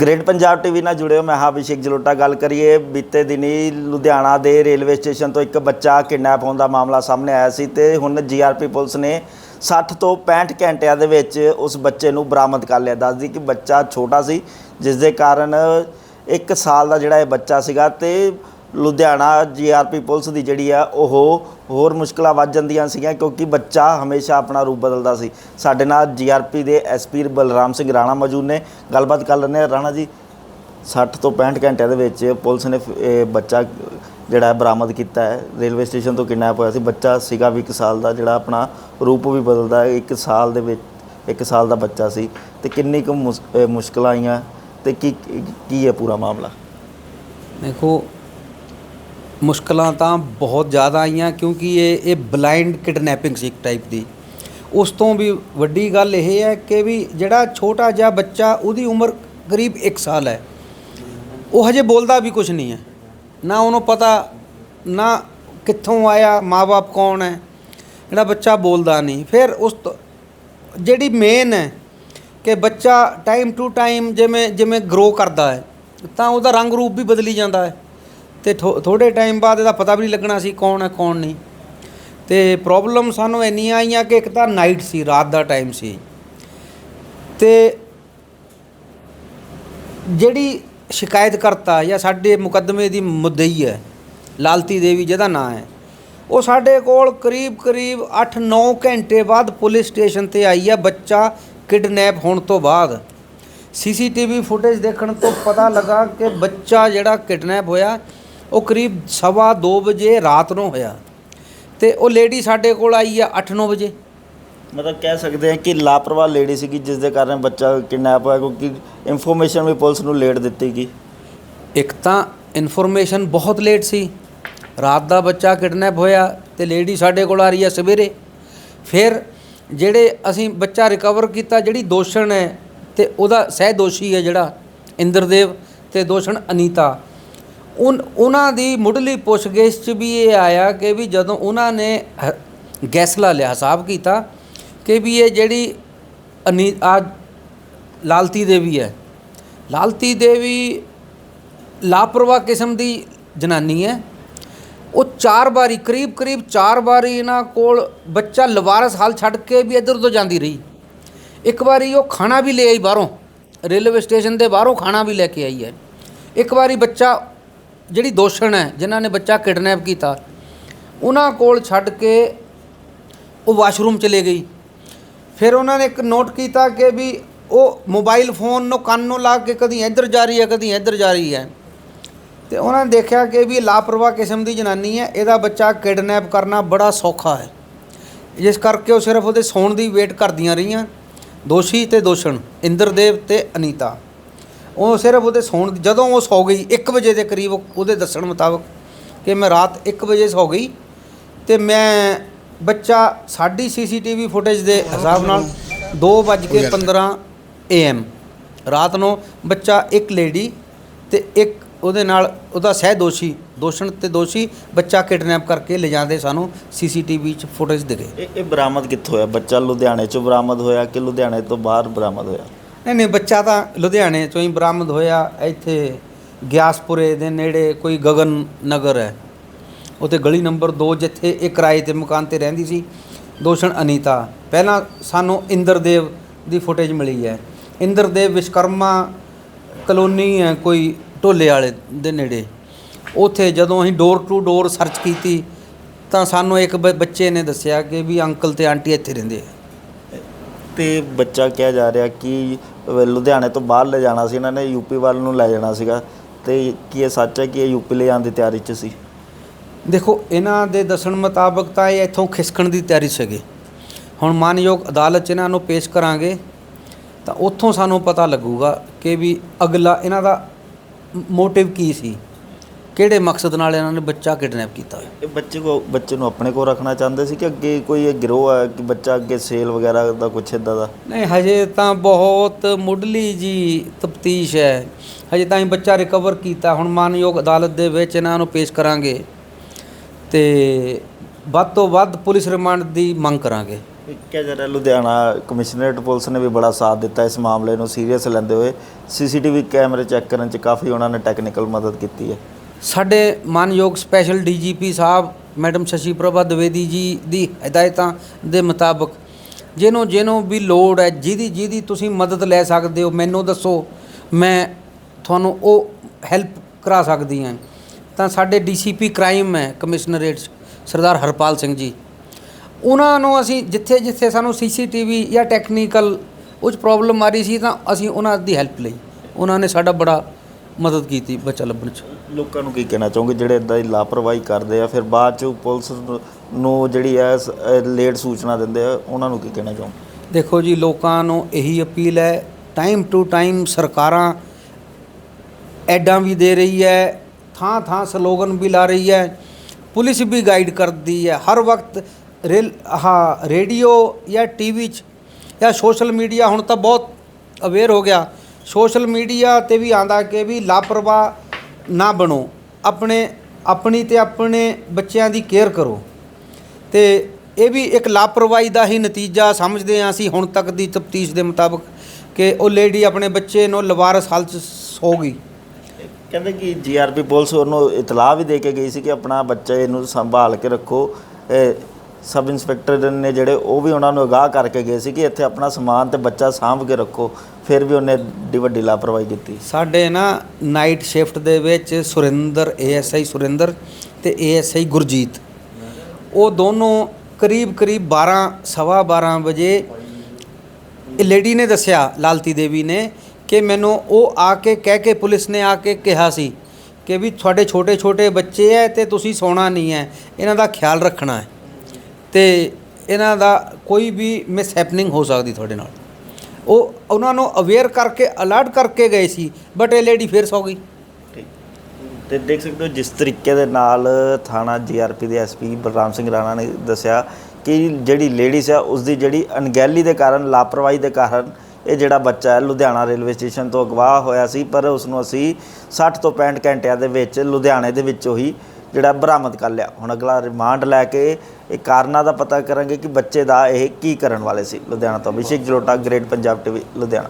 Great Punjab TV ਨਾਲ ਜੁੜੇ ਹੋ ਮੈਂ ਹਾਂ ਅਭਿਸ਼ੇਕ ਜਲੋਟਾ। ਗੱਲ ਕਰੀਏ, ਬੀਤੇ ਦਿਨੀ ਲੁਧਿਆਣਾ ਦੇ ਰੇਲਵੇ ਸਟੇਸ਼ਨ ਤੋਂ ਇੱਕ ਬੱਚਾ ਕਿਡਨੈਪ ਹੋਣ ਦਾ ਮਾਮਲਾ ਸਾਹਮਣੇ ਆਇਆ ਸੀ ਤੇ ਹੁਣ ਜੀਆਰਪੀ ਪੁਲਿਸ ਨੇ 60 ਤੋਂ 65 ਘੰਟਿਆਂ ਦੇ ਵਿੱਚ ਉਸ ਬੱਚੇ ਨੂੰ ਬਰਾਮਦ ਕਰ ਲਿਆ। ਦੱਸਦੀ ਕਿ ਬੱਚਾ ਛੋਟਾ ਸੀ ਜਿਸ ਦੇ ਕਾਰਨ 1 ਸਾਲ ਦਾ ਜਿਹੜਾ ਇਹ ਬੱਚਾ ਸੀਗਾ ਤੇ ਲੁਧਿਆਣਾ ਜੀਆਰਪੀ ਪੁਲਿਸ ਦੀ ਜਿਹੜੀ ਆ, ਉਹ ਹੋਰ ਮੁਸ਼ਕਲਾਂ ਵੱਧ ਜਾਂਦੀਆਂ ਸੀਗੀਆਂ ਕਿਉਂਕਿ ਬੱਚਾ ਹਮੇਸ਼ਾ ਆਪਣਾ ਰੂਪ ਬਦਲਦਾ ਸੀ। ਸਾਡੇ ਨਾਲ ਜੀਆਰਪੀ ਦੇ ਐਸਪੀ ਬਲਰਾਮ ਸਿੰਘ ਰਾਣਾ ਮੌਜੂਦ ਨੇ। ਗੱਲਬਾਤ ਕਰ ਲੈਂਦੇ ਹਾਂ। ਰਾਣਾ ਜੀ 60 ਤੋਂ 65 ਘੰਟਿਆਂ ਦੇ ਵਿੱਚ ਪੁਲਿਸ ਨੇ ਫ- ਇਹ ਬੱਚਾ ਜਿਹੜਾ ਹੈ, ਬਰਾਮਦ ਕੀਤਾ ਹੈ। ਰੇਲਵੇ ਸਟੇਸ਼ਨ ਤੋਂ ਕਿਡਨੈਪ ਹੋਇਆ ਸੀ। ਬੱਚਾ ਸੀਗਾ ਵੀ 1 ਸਾਲ ਦਾ, ਜਿਹੜਾ ਆਪਣਾ ਰੂਪ ਵੀ ਬਦਲਦਾ ਹੈ। 1 ਸਾਲ ਦੇ ਵਿੱਚ 1 ਸਾਲ ਦਾ ਬੱਚਾ ਸੀ। ਤੇ ਕਿੰਨੀ ਕੁ ਮੁਸ- ਅਹ ਮੁਸ਼ਕਲਾਂ ਆਈਆਂ ਤੇ ਕੀ ਕੀ ਹੈ ਪੂਰਾ ਮਾਮਲਾ? ਦੇਖੋ ਮੁਸ਼ਕਲਾਂ ਤਾਂ ਬਹੁਤ ਜ਼ਿਆਦਾ ਆਈਆਂ ਕਿਉਂਕਿ ਇਹ ਇਹ ਬਲਾਈਂਡ ਕਿਡਨੈਪਿੰਗ ਸੀ ਇੱਕ ਟਾਈਪ ਦੀ। ਉਸ ਤੋਂ ਵੀ ਵੱਡੀ ਗੱਲ ਇਹ ਹੈ ਕਿ ਵੀ ਜਿਹੜਾ ਛੋਟਾ ਜਿਹਾ ਬੱਚਾ, ਉਹਦੀ ਉਮਰ ਕਰੀਬ 1 ਸਾਲ ਹੈ। ਉਹ ਹਜੇ ਬੋਲਦਾ ਵੀ ਕੁਝ ਨਹੀਂ ਹੈ। ਨਾ ਉਹਨੂੰ ਪਤਾ, ਨਾ ਕਿੱਥੋਂ ਆਇਆ ਮਾਪੇ ਕੌਣ ਹੈ। ਜਿਹੜਾ ਬੱਚਾ ਬੋਲਦਾ ਨਹੀਂ। ਫਿਰ ਉਸ ਤੋਂ, ਜਿਹੜੀ ਮੇਨ ਹੈ ਕਿ ਬੱਚਾ ਟਾਈਮ ਟੂ ਟਾਈਮ ਜਿਵੇਂ ਜਿਵੇਂ ਗਰੋ ਕਰਦਾ ਹੈ, ਤਾਂ ਉਹਦਾ ਰੰਗ ਰੂਪ ਵੀ ਬਦਲੀ ਜਾਂਦਾ ਹੈ। ਤੇ ਥੋੜੇ ਟਾਈਮ ਬਾਅਦ ਇਹਦਾ ਪਤਾ ਵੀ ਨਹੀਂ ਲੱਗਣਾ ਸੀ ਕੌਣ ਹੈ, ਕੌਣ ਨਹੀਂ। ਤੇ ਪ੍ਰੋਬਲਮ ਸਾਨੂੰ ਇੰਨੀਆਂ ਆਈਆਂ ਕਿ ਇੱਕ ਤਾਂ ਨਾਈਟ ਸੀ, ਰਾਤ ਦਾ ਟਾਈਮ ਸੀ। ਤੇ ਜਿਹੜੀ ਸ਼ਿਕਾਇਤ ਕਰਤਾ ਜਾਂ ਸਾਡੇ ਮੁਕੱਦਮੇ ਦੀ ਮੁੱਦਈ ਹੈ, ਲਾਲਤੀ ਦੇਵੀ ਜਿਹਦਾ ਨਾਂ ਹੈ, ਉਹ ਸਾਡੇ ਕੋਲ ਕਰੀਬ ਕਰੀਬ 8-9 ਘੰਟੇ ਬਾਅਦ ਪੁਲਿਸ ਸਟੇਸ਼ਨ ਤੇ ਆਈ ਹੈ, ਬੱਚਾ ਕਿਡਨੈਪ ਹੋਣ ਤੋਂ ਬਾਅਦ। ਸੀਸੀਟੀਵੀ ਫੁਟੇਜ ਦੇਖਣ ਤੋਂ ਪਤਾ ਲੱਗਾ ਕਿ ਬੱਚਾ ਜਿਹੜਾ ਕਿਡਨੈਪ ਹੋਇਆ ਉਹ ਕਰੀਬ ਸਵਾ ਦੋ ਵਜੇ ਰਾਤ ਨੂੰ ਹੋਇਆ। ਤੇ ਉਹ ਲੇਡੀ ਸਾਡੇ ਕੋਲ ਆਈ ਆ 8-9 ਵਜੇ। ਮਤਲਬ ਕਹਿ ਸਕਦੇ ਹਾਂ ਕਿ ਲਾਪਰਵਾਹ ਲੇਡੀ ਸੀਗੀ ਜਿਸ ਦੇ ਕਾਰਨ ਬੱਚਾ ਕਿਡਨੈਪ ਹੋਇਆ ਕਿਉਂਕਿ ਇਨਫੋਰਮੇਸ਼ਨ ਵੀ ਪੁਲਿਸ ਨੂੰ ਲੇਟ ਦਿੱਤੀ ਗਈ। ਇੱਕ ਤਾਂ ਇਨਫੋਰਮੇਸ਼ਨ ਬਹੁਤ ਲੇਟ ਸੀ। ਰਾਤ ਦਾ ਬੱਚਾ ਕਿਡਨੈਪ ਹੋਇਆ ਤੇ ਲੇਡੀ ਸਾਡੇ ਕੋਲ ਆ ਰਹੀ ਹੈ ਸਵੇਰੇ। ਫਿਰ ਜਿਹੜੇ ਅਸੀਂ ਬੱਚਾ ਰਿਕਵਰ ਕੀਤਾ ਜਿਹੜੀ ਦੋਸ਼ਣ ਹੈ ਤੇ ਉਹਦਾ ਸਹਿ ਦੋਸ਼ੀ ਹੈ ਜਿਹੜਾ ਇੰਦਰਦੇਵ ਤੇ ਦੋਸ਼ਣ ਅਨੀਤਾ। ਉਹਨਾਂ ਦੀ ਮੁੱਢਲੀ ਪੁੱਛਗਿੱਛ 'ਚ ਵੀ ਇਹ ਆਇਆ ਕਿ ਵੀ ਜਦੋਂ ਉਹਨਾਂ ਨੇ ਗੈਸਲਾ ਲਿਆ, ਹਿਸਾਬ ਕੀਤਾ ਕਿ ਵੀ ਇਹ ਜਿਹੜੀ ਅਨੀ ਆ ਲਾਲਤੀ ਦੇਵੀ ਹੈ। ਲਾਲਤੀ ਦੇਵੀ ਲਾਪਰਵਾਹ ਕਿਸਮ ਦੀ ਜਨਾਨੀ ਹੈ। ਉਹ ਚਾਰ ਵਾਰੀ ਕਰੀਬ ਕਰੀਬ ਚਾਰ ਵਾਰੀ ਇਹਨਾਂ ਕੋਲ ਬੱਚਾ ਲਵਾਰਸ ਹਾਲ ਛੱਡ ਕੇ ਵੀ ਇੱਧਰ ਤੋਂ ਜਾਂਦੀ ਰਹੀ। ਇੱਕ ਵਾਰੀ ਉਹ ਖਾਣਾ ਵੀ ਲੈ ਆਈ ਬਾਹਰੋਂ, ਰੇਲਵੇ ਸਟੇਸ਼ਨ ਦੇ ਬਾਹਰੋਂ ਖਾਣਾ ਵੀ ਲੈ ਕੇ ਆਈ ਹੈ। ਇੱਕ ਵਾਰੀ ਬੱਚਾ ਜਿਹੜੀ ਦੋਸ਼ਣ ਹੈ, ਜਿਨ੍ਹਾਂ ਨੇ ਬੱਚਾ ਕਿਡਨੈਪ ਕੀਤਾ, ਉਹਨਾਂ ਕੋਲ ਛੱਡ ਕੇ ਉਹ ਵਾਸ਼ਰੂਮ ਚਲੇ ਗਈ। ਫਿਰ ਉਹਨਾਂ ਨੇ ਇੱਕ ਨੋਟ ਕੀਤਾ ਕਿ ਵੀ ਉਹ ਮੋਬਾਈਲ ਫੋਨ ਨੂੰ ਕੰਨ ਨੂੰ ਲਾ ਕੇ ਕਦੀ ਇੱਧਰ ਜਾ ਰਹੀ ਹੈ, ਕਦੀ ਇੱਧਰ ਜਾ ਰਹੀ ਹੈ। ਤੇ ਉਹਨਾਂ ਨੇ ਦੇਖਿਆ ਕਿ ਵੀ ਲਾਪਰਵਾਹ ਕਿਸਮ ਦੀ ਜਨਾਨੀ ਹੈ, ਇਹਦਾ ਬੱਚਾ ਕਿਡਨੈਪ ਕਰਨਾ ਬੜਾ ਸੌਖਾ ਹੈ। ਜਿਸ ਕਰਕੇ ਉਹ ਸਿਰਫ ਉਹਦੇ ਸੌਣ ਦੀ ਵੇਟ ਕਰਦੀਆਂ ਰਹੀਆਂ, ਦੋਸ਼ੀ ਤੇ ਦੋਸ਼ਣ, ਇੰਦਰਦੇਵ ਤੇ ਅਨੀਤਾ। ਉਹ ਸਿਰਫ ਉਹਦੇ ਸੌਣ ਦੀ- ਜਦੋਂ ਉਹ ਸੌ ਗਈ 1 ਵਜੇ ਦੇ ਕਰੀਬ ਉਹਦੇ ਦੱਸਣ ਮੁਤਾਬਕ ਕਿ ਮੈਂ ਰਾਤ 1 ਵਜੇ ਸੌ ਗਈ ਤੇ ਮੈਂ ਬੱਚਾ ਸਾਡੀ ਸੀਸੀਟੀਵੀ ਫੁਟੇਜ ਦੇ ਹਿਸਾਬ ਨਾਲ 2:15 ਏਐਮ ਰਾਤ ਨੂੰ ਬੱਚਾ ਇੱਕ ਲੇਡੀ ਤੇ ਇੱਕ ਉਹਦੇ ਨਾਲ ਉਹਦਾ ਸਹਿ ਦੋਸ਼ੀ ਦੋਸ਼ਣ ਤੇ ਦੋਸ਼ੀ ਬੱਚਾ ਕਿਡਨੈਪ ਕਰਕੇ ਲੈ ਜਾਂਦੇ ਸਾਨੂੰ ਸੀਸੀਟੀਵੀ 'ਚ ਫੁਟੇਜ ਦਿਖੇ ਇਹ ਇਹ ਬਰਾਮਦ ਕਿੱਥੋਂ ਹੋਇਆ? ਬੱਚਾ ਲੁਧਿਆਣੇ ਚੋਂ ਬਰਾਮਦ ਹੋਇਆ ਕਿ ਲੁਧਿਆਣੇ ਤੋਂ ਬਾਹਰ ਬਰਾਮਦ ਹੋਇਆ? ਨਹੀਂ ਨਹੀਂ, ਬੱਚਾ ਤਾਂ ਲੁਧਿਆਣੇ ਚੋਂ ਹੀ ਬਰਾਮਦ ਹੋਇਆ। ਇੱਥੇ ਗਿਆਸਪੁਰੇ ਦੇ ਨੇੜੇ ਕੋਈ ਗਗਨ ਨਗਰ ਹੈ। ਉੱਥੇ ਗਲੀ ਨੰਬਰ 2 ਜਿੱਥੇ ਇਹ ਕਿਰਾਏ ਤੇ ਮਕਾਨ ਤੇ ਰਹਿੰਦੀ ਸੀ, ਦੋਸ਼ਣ ਅਨੀਤਾ। ਪਹਿਲਾਂ ਸਾਨੂੰ ਇੰਦਰਦੇਵ ਦੀ ਫੁਟੇਜ ਮਿਲੀ ਹੈ। ਇੰਦਰਦੇਵ ਵਿਸ਼ਕਰਮਾ ਕਲੋਨੀ ਹੈ ਕੋਈ ਢੋਲੇ ਵਾਲੇ ਦੇ ਨੇੜੇ। ਉੱਥੇ ਜਦੋਂ ਅਸੀਂ ਡੋਰ ਟੂ ਡੋਰ ਸਰਚ ਕੀਤੀ, ਤਾਂ ਸਾਨੂੰ ਇੱਕ ਬ- ਬੱਚੇ ਨੇ ਦੱਸਿਆ ਕਿ ਵੀ ਅੰਕਲ ਤੇ ਆਂਟੀ ਇੱਥੇ ਰਹਿੰਦੇ ਆ। ਤੇ ਬੱਚਾ ਕਿਹਾ ਜਾ ਰਿਹਾ ਕਿ ਲੁਧਿਆਣੇ ਤੋਂ ਬਾਹਰ ਲੈ ਜਾਣਾ ਸੀ, ਇਹਨਾਂ ਨੇ ਯੂਪੀ ਵੱਲ ਨੂੰ ਲੈ ਜਾਣਾ ਸੀਗਾ। ਤੇ ਕੀ ਇਹ ਸੱਚ ਹੈ ਕਿ ਇਹ ਯੂਪੀ ਲੈ ਜਾਣ ਦੀ ਤਿਆਰੀ 'ਚ ਸੀ? ਦੇਖੋ, ਇਹਨਾਂ ਦੇ ਦੱਸਣ ਮੁਤਾਬਕ ਤਾਂ ਇਹ ਇੱਥੋਂ ਖਿਸਕਣ ਦੀ ਤਿਆਰੀ ਸੀਗੇ। ਹੁਣ ਮਾਨਯੋਗ ਅਦਾਲਤ 'ਚ ਇਹਨਾਂ ਨੂੰ ਪੇਸ਼ ਕਰਾਂਗੇ, ਤਾਂ ਉੱਥੋਂ ਸਾਨੂੰ ਪਤਾ ਲੱਗੂਗਾ ਕਿ ਵੀ ਅਗਲਾ, ਇਹਨਾਂ ਦਾ ਮੋਟਿਵ ਕੀ ਸੀ। ਕਿਹੜੇ ਮਕਸਦ ਨਾਲ ਇਹਨਾਂ ਨੇ ਬੱਚਾ ਕਿਡਨੈਪ ਕੀਤਾ ਹੋਇਆ? ਇਹ ਬੱਚੇ ਕੋ ਬੱਚੇ ਨੂੰ ਆਪਣੇ ਕੋਲ ਰੱਖਣਾ ਚਾਹੁੰਦੇ ਸੀ ਕਿ ਅੱਗੇ ਕੋਈ ਇਹ ਗਿਰੋਹ ਹੈ ਕਿ ਬੱਚਾ ਅੱਗੇ ਸੇਲ ਵਗੈਰਾ ਦਾ ਕੁਛ ਇਦਾਂ ਦਾ? ਨਹੀਂ ਹਜੇ ਤਾਂ ਬਹੁਤ ਮੁੱਢਲੀ ਜੀ ਤਫਤੀਸ਼ ਹੈ। ਹਜੇ ਤਾਂ ਹੀ ਬੱਚਾ ਰਿਕਵਰ ਕੀਤਾ। ਹੁਣ ਮਾਨਯੋਗ ਅਦਾਲਤ ਦੇ ਵਿੱਚ ਇਹਨਾਂ ਨੂੰ ਪੇਸ਼ ਕਰਾਂਗੇ ਤੇ ਵੱਧ ਤੋਂ ਵੱਧ ਪੁਲਿਸ ਰਿਮਾਂਡ ਦੀ ਮੰਗ ਕਰਾਂਗੇ। ਕਿਹਾ ਜਾ ਰਿਹਾ ਲੁਧਿਆਣਾ ਕਮਿਸ਼ਨਰੇਟ ਪੁਲਿਸ ਨੇ ਵੀ ਬੜਾ ਸਾਥ ਦਿੱਤਾ ਇਸ ਮਾਮਲੇ ਨੂੰ ਸੀਰੀਅਸ ਲੈਂਦੇ ਹੋਏ। ਸੀਸੀਟੀਵੀ ਕੈਮਰੇ ਚੈੱਕ ਕਰਨ 'ਚ ਕਾਫੀ ਉਹਨਾਂ ਨੇ ਟੈਕਨੀਕਲ ਮਦਦ ਕੀਤੀ ਹੈ। ਸਾਡੇ ਮਾਨਯੋਗ ਸਪੈਸ਼ਲ ਡੀਜੀਪੀ ਸਾਹਿਬ ਮੈਡਮ ਸ਼ਸ਼ੀ ਪ੍ਰਭਾ ਦਵੇਦੀ ਜੀ ਦੀ ਹਦਾਇਤਾਂ ਦੇ ਮੁਤਾਬਕ, ਜਿਹਨੂੰ ਜਿਹਨੂੰ ਵੀ ਲੋੜ ਹੈ, ਜਿਹਦੀ ਜਿਹਦੀ ਤੁਸੀਂ ਮਦਦ ਲੈ ਸਕਦੇ ਹੋ, ਮੈਨੂੰ ਦੱਸੋ, ਮੈਂ ਤੁਹਾਨੂੰ ਉਹ ਹੈਲਪ ਕਰਾ ਸਕਦੀ ਹਾਂ। ਤਾਂ ਸਾਡੇ ਡੀਸੀਪੀ ਕ੍ਰਾਈਮ ਹੈ ਕਮਿਸ਼ਨਰੇਟ ਸਰਦਾਰ ਹਰਪਾਲ ਸਿੰਘ ਜੀ। ਉਹਨਾਂ ਨੂੰ ਅਸੀਂ ਜਿੱਥੇ ਜਿੱਥੇ ਸਾਨੂੰ ਸੀਸੀਟੀਵੀ ਜਾਂ ਟੈਕਨੀਕਲ ਉਹ ਪ੍ਰੋਬਲਮ ਆ ਰਹੀ ਸੀ, ਤਾਂ ਅਸੀਂ ਉਹਨਾਂ ਦੀ ਹੈਲਪ ਲਈ। ਉਹਨਾਂ ਨੇ ਸਾਡਾ ਬੜਾ ਮਦਦ ਕੀਤੀ ਬੱਚਾ ਲੱਭਣ 'ਚ। ਲੋਕਾਂ ਨੂੰ ਕੀ ਕਹਿਣਾ ਚਾਹੋਗੇ? ਜਿਹੜੇ ਇਦਾਂ ਦੀ ਲਾਪਰਵਾਹੀ ਕਰਦੇ ਆ, ਫਿਰ ਬਾਅਦ 'ਚ ਪੁਲਿਸ ਨੂੰ ਜਿਹੜੀ ਹੈ ਲੇਟ ਸੂਚਨਾ ਦਿੰਦੇ ਆ, ਉਹਨਾਂ ਨੂੰ ਕੀ ਕਹਿਣਾ ਚਾਹੋਗੇ? ਦੇਖੋ ਜੀ, ਲੋਕਾਂ ਨੂੰ ਇਹੀ ਅਪੀਲ ਹੈ ਟਾਈਮ ਟੂ ਟਾਈਮ ਸਰਕਾਰਾਂ ਐਡਾਂ ਵੀ ਦੇ ਰਹੀ ਹੈ ਥਾਂ ਥਾਂ ਸਲੋਗਨ ਵੀ ਲਾ ਰਹੀ ਹੈ ਪੁਲਿਸ ਵੀ ਗਾਈਡ ਕਰਦੀ ਹੈ ਹਰ ਵਕਤ ਰੇਲ ਹਾਂ ਰੇਡੀਓ ਜਾਂ ਟੀਵੀ 'ਚ ਜਾਂ ਸੋਸ਼ਲ ਮੀਡੀਆ ਹੁਣ ਤਾਂ ਬਹੁਤ ਅਵੇਅਰ ਹੋ ਗਿਆ, ਸੋਸ਼ਲ ਮੀਡੀਆ ਤੇ ਵੀ ਆਂਦਾ ਕਿ ਵੀ ਲਾਪਰਵਾਹ ਨਾ ਬਣੋ। ਆਪਣੇ, ਆਪਣੀ ਤੇ ਆਪਣੇ ਬੱਚਿਆਂ ਦੀ ਕੇਅਰ ਕਰੋ। ਤੇ ਇਹ ਵੀ ਇੱਕ ਲਾਪਰਵਾਹੀ ਦਾ ਹੀ ਨਤੀਜਾ ਸਮਝਦੇ ਹਾਂ ਅਸੀਂ ਹੁਣ ਤੱਕ ਦੀ ਤਫਤੀਸ਼ ਦੇ ਮੁਤਾਬਕ ਕਿ ਉਹ ਲੇਡੀ ਆਪਣੇ ਬੱਚੇ ਨੂੰ ਲਵਾਰਸ ਹਾਲਤ 'ਚ ਸੋ ਗਈ। ਕਹਿੰਦੇ ਕਿ ਜੀਆਰਪੀ ਪੁਲਿਸ ਉਹਨੂੰ ਇਤਲਾਹ ਵੀ ਦੇ ਕੇ ਗਈ ਸੀ ਕਿ ਆਪਣਾ ਬੱਚਾ ਇਹਨੂੰ ਸੰਭਾਲ ਕੇ ਰੱਖੋ। ਸਬ ਇੰਸਪੈਕਟਰ ਨੇ ਜਿਹੜੇ, ਉਹ ਵੀ ਉਹਨਾਂ ਨੂੰ ਅਗਾਹ ਕਰਕੇ ਗਏ ਸੀ ਕਿ ਇੱਥੇ ਆਪਣਾ ਸਮਾਨ ਤੇ ਬੱਚਾ ਸਾਂਭ ਕੇ ਰੱਖੋ। ਫਿਰ ਵੀ ਉਹਨੇ ਏਡੀ ਵੱਡੀ ਲਾਪਰਵਾਹੀ ਕੀਤੀ। ਸਾਡੇ ਨਾ ਨਾਈਟ ਸ਼ਿਫਟ ਦੇ ਵਿੱਚ ਸੁਰਿੰਦਰ ਏਐਸਆਈ ਸੁਰਿੰਦਰ ਤੇ ਏਐਸਆਈ ਗੁਰਜੀਤ। ਉਹ ਦੋਨੋਂ ਕਰੀਬ ਕਰੀਬ 12 ਸਵਾ 12 ਵਜੇ ਲੇਡੀ ਨੇ ਦੱਸਿਆ, ਲਾਲਤੀ ਦੇਵੀ ਨੇ, ਕਿ ਮੈਨੂੰ ਉਹ ਆ ਕੇ ਕਹਿ ਕੇ ਪੁਲਿਸ ਨੇ ਆ ਕੇ ਕਿਹਾ ਸੀ ਕਿ ਵੀ ਤੁਹਾਡੇ ਛੋਟੇ ਛੋਟੇ ਬੱਚੇ ਐ ਤੇ ਤੁਸੀਂ ਸੌਣਾ ਨਹੀਂ ਹੈ ਇਹਨਾਂ ਦਾ ਖਿਆਲ ਰੱਖਣਾ ਹੈ ਤੇ ਇਹਨਾਂ ਦਾ ਕੋਈ ਵੀ ਮਿਸ ਹੈਪਨਿੰਗ ਹੋ ਸਕਦੀ ਤੁਹਾਡੇ ਨਾਲ। ਉਹ ਉਹਨਾਂ ਨੂੰ ਅਵੇਅਰ ਕਰਕੇ ਅਲਰਟ ਕਰਕੇ ਗਏ ਸੀ ਬਟ ਇਹ ਲੇਡੀ ਫੇਰ ਸੌ ਗਈ। ਠੀਕ। ਤੇ ਦੇਖ ਸਕਦੇ ਹੋ ਜਿਸ ਤਰੀਕੇ ਦੇ ਨਾਲ ਥਾਣਾ ਜੀਆਰਪੀ ਦੇ ਐਸਪੀ ਬਲਰਾਮ ਸਿੰਘ ਰਾਣਾ ਨੇ ਦੱਸਿਆ ਕਿ ਜਿਹੜੀ ਲੇਡੀਜ਼ ਆ ਉਸ ਦੀ ਜਿਹੜੀ ਅਣਗਹਿਲੀ ਦੇ ਕਾਰਨ, ਲਾਪਰਵਾਹੀ ਦੇ ਕਾਰਨ ਇਹ ਜਿਹੜਾ ਬੱਚਾ ਹੈ, ਲੁਧਿਆਣਾ ਰੇਲਵੇ ਸਟੇਸ਼ਨ ਤੋਂ ਅਗਵਾ ਹੋਇਆ ਸੀ, ਪਰ ਉਸ ਨੂੰ ਅਸੀਂ 60 ਤੋਂ 65 ਘੰਟਿਆਂ ਦੇ ਵਿੱਚ ਲੁਧਿਆਣੇ ਦੇ ਵਿੱਚੋਂ ਹੀ ਜਿਹੜਾ ਬਰਾਮਦ ਕਰ ਲਿਆ। ਹੁਣ ਅਗਲਾ ਰਿਮਾਂਡ ਲੈ ਕੇ ਇਹ ਕਾਰਨਾਂ ਦਾ ਪਤਾ ਕਰਾਂਗੇ ਕਿ ਬੱਚੇ ਦਾ ਇਹ ਕੀ ਕਰਨ ਵਾਲੇ ਸੀ ਲੁਧਿਆਣਾ ਤੋਂ। Abhishek Jalota, great Punjab TV, Ludhiana.